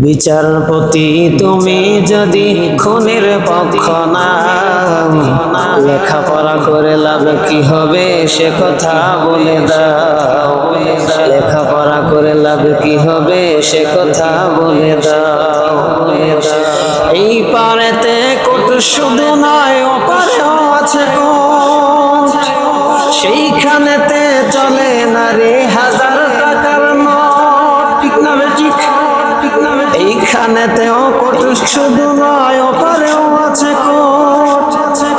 বিচারপতি তুমি যদি খুনের পক্ষ না লেখাপড়া করে লাভ কি হবে? সে কথা বলে দাও। লেখাপড়া করে লাভ কি হবে? সে কথা বলে দাও। এই পারেতে কোট শুধু নয় ওপারেও আছে সেইখানেতে বে এইখানেতেও কোট শুধু নয়, ওপারেও আছে কোট।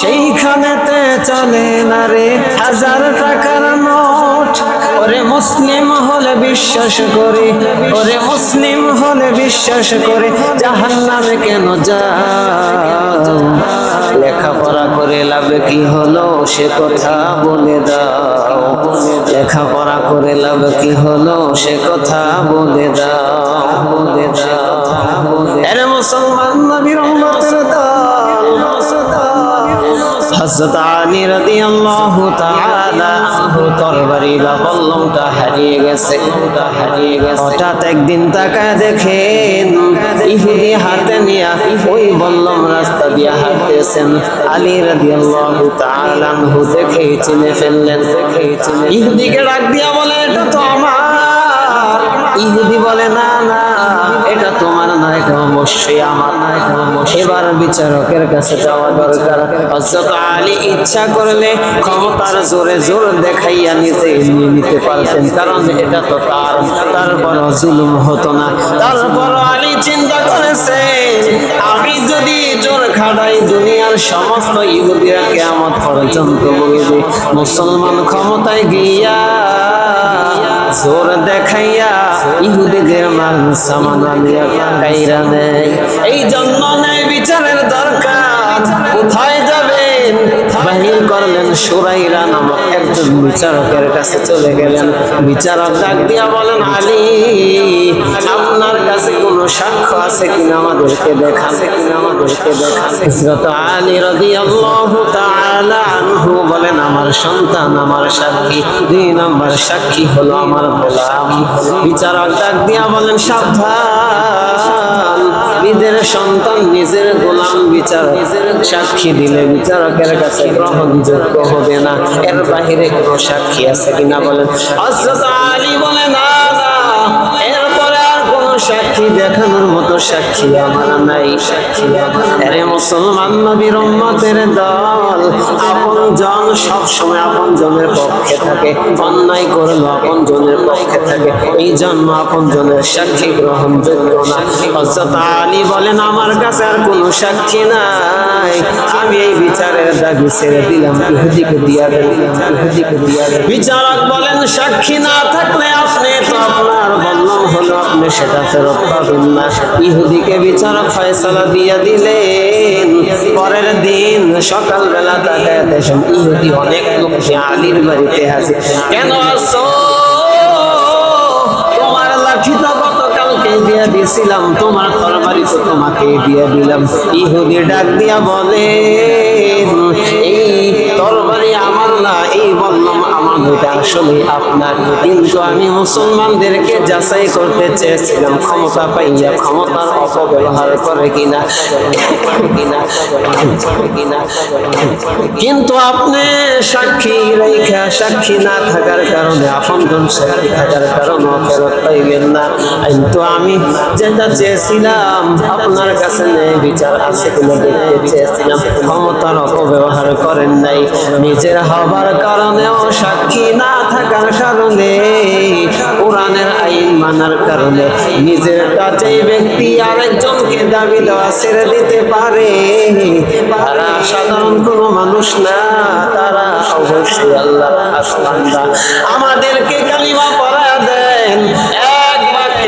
সেইখানেতে চলে না রে হাজার টাকার নোট। ওরে মুসলিম হলে বিশ্বাস করে, ওরে মুসলিম হলে বিশ্বাস করে, জাহান্নামে কেন যাও? লেখাপড়া করে লাভ কি হলো সে কথা বলে দাও। লেখাপড়া করে লাভ কি হলো সে কথা বলে দাও। বলে দাও। মুসলমান নবীর উম্মতের দল হযরত আলী রাদিয়াল্লাহু তাআলা আনহু তরবারি বা বল্লমটা হারিয়ে গেছে। হারিয়ে গেছে হঠাৎ একদিন তাকায় দেখেন ইহুদি হাতে নিয়ে ওই বল্লম রাস্তা দিয়ে হাঁটতেছেন। আলী রাদিয়াল্লাহু তাআলা আনহু দেখে চিনে ফেললেন। দেখে চিনে ইহুদিকে ডাক দিয়া বলে এটা তো আমার। ইহুদি বলে, না না। এটা তোমার না এটা অবশ্যই আমার না এটা অবশ্যই। এবার বিচারকের কাছে যাওয়া দরকার। হযরত আলী ইচ্ছা করলে ক্ষমতার জোরে জোর দেখাইয়া নিতে নিয়ে নিতে পারতেন, কারণ এটা তো তার তারপর জুলুম হতো না। তারপর আলী চিন্তা করেছে, আমি যদি জোর খাটাই দুনিয়ার সমস্ত ইহুদিরা কেমন পর্যন্ত বলবে মুসলমান ক্ষমতায় গিয়া জোর দেখাইয়া ইহুদিদের মান সামান নেয় এই জন্য নেয় বিচারের দরকার। কোথায় যাবেন? বাহির করলেন সুরাইরা নামক একজন বিচারকের কাছে চলে গেলেন। বিচারক ডাক দিয়া বলেন, আলী, আপনার কাছে কোনো সাক্ষ্য আছে কিনা আমাদেরকে দেখান। কিনা আমাদেরকে দেখান আলী রাদিয়াল্লাহু আনহু বলেন, আমার সন্তান, আমার সাক্ষী। দুই নম্বর সাক্ষী হলো আমার গোলাম। বিচারক ডাক দিয়া বলেন, সাবধান। নিজের সন্তান, নিজের গোলাম বিচারক সাক্ষী দিলে বিচারকের কাছে গ্রহণযোগ্য হবে না। এর বাহিরে কোনো সাক্ষী আছে কিনা বলেন। হযরত আলী বলে না। এরপরে আর কোনো সাক্ষী দেখানোর সাক্ষী, আমার নাই সাক্ষী। আরে মুসলমান নবীর উম্মতের দল, আপন জন সব সময় আপন জনের পক্ষে থাকে, অন্যায় করল আপন জনের পক্ষে থাকে। এই জন্য আপন জনের সাক্ষী গ্রহণযোগ্য না। হযরত আলী বলেন, আমার কাছে আর কোনো সাক্ষী নাই। আমি এই বিচারের দাবি ছেড়ে দিলাম, ইহুদিকে দিয়া দিলাম, ইহুদিকে দিয়া বিচারক বলেন, সাক্ষী না থাকলে আপনি তো আপনার বললাম হলো, আপনি সেটা ফেরত পাবেন না। ইহুদিকে বিচারক ফয়সালা দিয়া দিলেন পরের দিন সকালবেলা তাকায় দেখেন ইহুদি অনেক লোক সে আলীর বাড়িতে আছে। কেন আসো? তোমার লাঠি গতকালকে দিয়া তোমার তরবারি তো তোমাকে দিয়ে দিলাম। ইহুদি ডাক দিয়া বলে ওইটা আসলে আপনার কিন্তু আমি মুসলমানদেরকে যাচাই করতে চেয়েছিলাম, ক্ষমতা পাইয়া, ক্ষমতার অপব্যবহার করে কিনা কিনা কিনা কিন্তু আপনি সাক্ষী রেখা সাক্ষী না থাকার কারণে, আপনজন সাক্ষী থাকার কারণে ফেরত পাইবেন না। কিন্তু আমি যেটা চেয়েছিলাম, আপনার কাছে নেই, বিচার আছে কিনা দেখতে চেয়েছিলাম। ক্ষমতার অপব্যবহার করেন নাই, নিজের হবার কারণেও সাক্ষী না থাকার কারণে কোরআনের আইন মানার কারণে নিজের কাছেই ব্যক্তি আরেকজনকে দাবি দেওয়া ছেড়ে দিতে পারে। তারা সাধারণ কোনো মানুষ না, তারা অবশ্যই আল্লাহ আসলাম আমাদেরকে